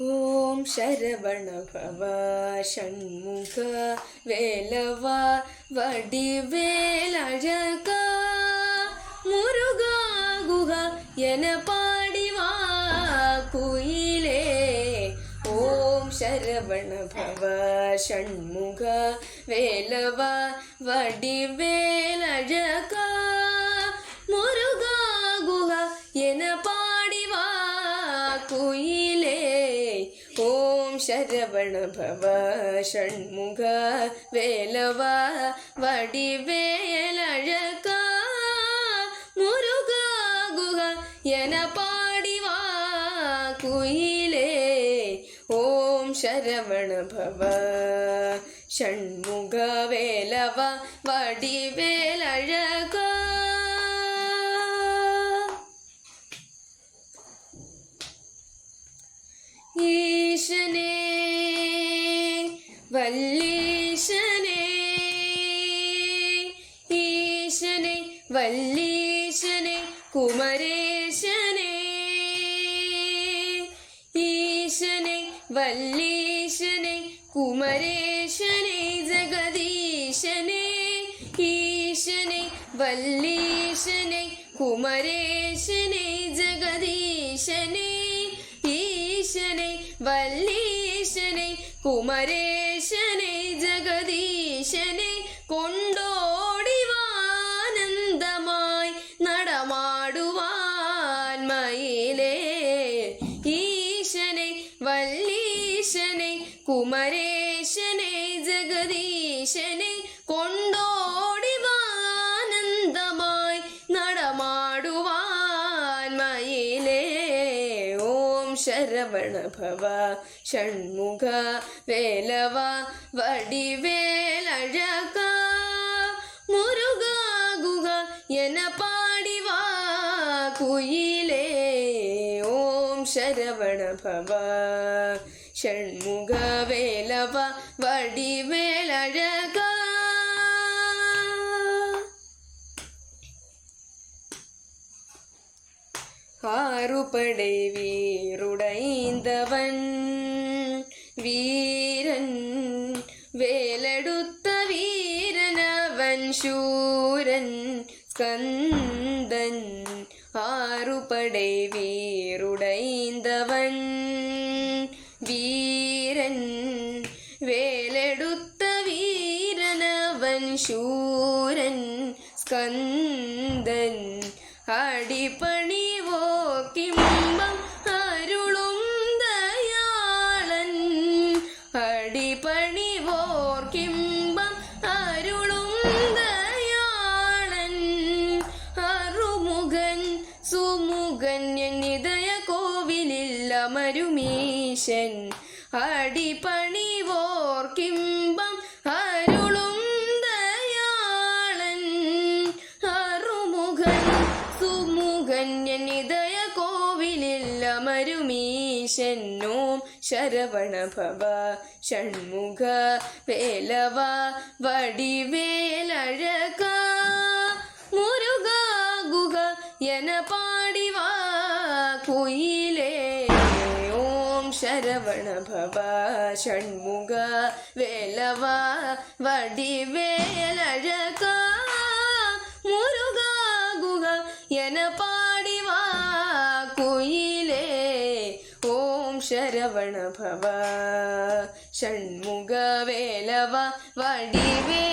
ஓம் சரவணபவ ஷண்முக வேலவா வடிவேல் முருகா குகா என பாடிவா குயிலே. ஓம் சரவணபவ ஷண்முக வேலவா வடிவேலழகா ஓம் சரவண பவ ஷண்முக வேலவா வடிவேல் முருகா குக என பாடிவா குயிலே ஓம் சரவண பவ ஷண்முக வேலவா வடிவேலழகா വല്ലീശനെ ഈശനെ വല്ലീശനെ കുമരേശനെ ഈശനെ വല്ലീശനെ കുമരേശനെ ജഗദീശനെ ഈശനെ വല്ലീശനെ കുമരേശനെ ജഗദീശനെ ഈശനെ വല്ലീശനെ കുമരേ മനുഷ്യനെ കൊണ്ടോടിവാനന്ദമായി നടമാടുവാൻ മയിലേ. ഈശനെ വല്ലീശനെ കുമരേശനെ ജഗദീശനെ சரவண பவ ஷண்முக வேலவா வடிவேல் அழகா முருகா குகா என பாடிவா குயிலே ஓம் சரவண பவ ஷண்முக வேலவா வடிவேல் ஆறுபடை வீருடைந்தவன். வீரன் வேலெடுத்த வீரனவன் சூரன் ஸ்கந்தன் ஆறுபடை வீருடைந்தவன். வீரன் வேலெடுத்த வீரனவன் சூரன் ஸ்கந்தன் அடிபணிவோ മുഖന്യൻ ഇതയ കോവിലിൽ അമരുമീശൻ അടിപണിവോർക്കിമ്പം അരുളും ദയാളൻ. അറുമുഖൻ സുമുഖന്യൻ ഇതയ കോവിലിൽ അമരുമീശൻ ഓം ശരവണഭവ ഷൺമുഖ വേലവ വടിവേലഴക. മുരുക ഗുഹ എന புயிலே ஓம் சரவண பவ ஷண்முக வேலவா வடிவேல் அழகா முருகா குகா என பாடிவா குயிலே ஓம் சரவண பவ ஷண்முக வேலவா வடிவே